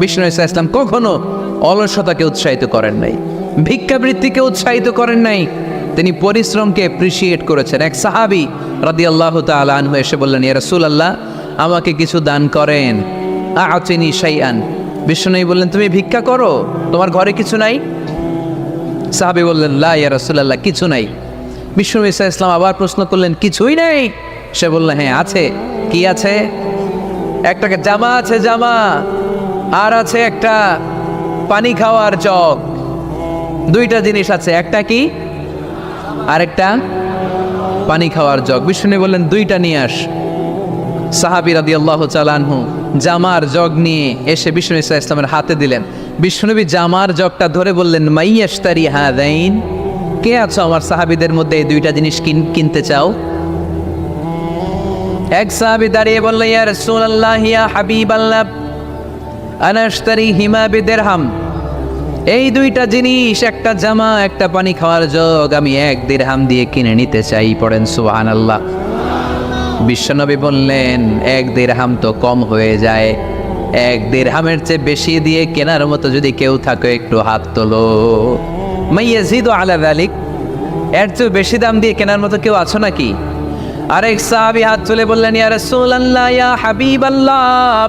বিষ্ণু ইসা ইসলাম কখনো অলসতাকে উৎসাহিত করেন নাই, ভিক্ষাবৃত্তিকে উৎসাহিত করেন নাই। তিনি পরিশ্রমকে অ্যাপ্রিসিয়েট করেছেন। এক সাহাবি রাদি আল্লাহ আনহু এসে বললেন, ইয়া রাসূল আল্লাহ আমাকে কিছু দান করেন। আচিনি শাইআন। বিষ্ণু বললেন, তুমি ভিক্ষা করো? তোমার ঘরে কিছু নাই? সাহাবি বললেন, লা, ইয়া রাসূলুল্লাহ, কিছু নাই। বিষ্ণু ইসা ইসলাম আবার প্রশ্ন করলেন, কিছুই নেই? সে বলল হ্যাঁ আছে। কি আছে? একটাকে জামা আছে, জামা। আর আছে একটা পানি খাওয়ার জগ দুইটা জিনিস আছে, একটা কি? আরেকটা পানি খাওয়ার জগ বিষ্ণু বললেন, দুইটা নিয়ে আস। সাহাবি আল্লাহ চালানহু জামার জগ নিয়ে এসে বিষ্ণু ইসা ইসলামের হাতে দিলেন। বিষ্ণুনবী জামার জগটা ধরে বললেন মাইয়াস্তারি হাদাইন। কে আছো আমার সাহাবিদের মধ্যে এই দুইটা জিনিস কিন- কিনতে চাও? এক সাহাবি দাঁড়িয়ে বলল ইয়া আনা আশতারি হিমা বিদিরহাম। এই দুইটা জিনিস, একটা জামা, একটা পানি খাওয়ার জগ আমি এক দিরহাম দিয়ে কিনে নিতে চাই, পড়েন সুবহানাল্লাহ। বিশ্বনবী বললেন, এক দেড়হাম তো কম হয়ে যায়। এক দেড়হামের চেয়ে বেশি দিয়ে কেনার মতো যদি কেউ থাকে, একটু হাত তোলো। মাইয়াজিদ আলা দালিক এর চেয়ে বেশি দাম দিয়ে কেনার মতো কেউ আছো নাকি? আরেক সাহাবি হাত তুলে বললেন, ইয়া রাসূলুল্লাহ, ইয়া হাবিবাল্লাহ।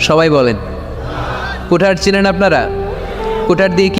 সবাই বলেন। কুঠার চিনেন আপনারা? কুঠার দিয়ে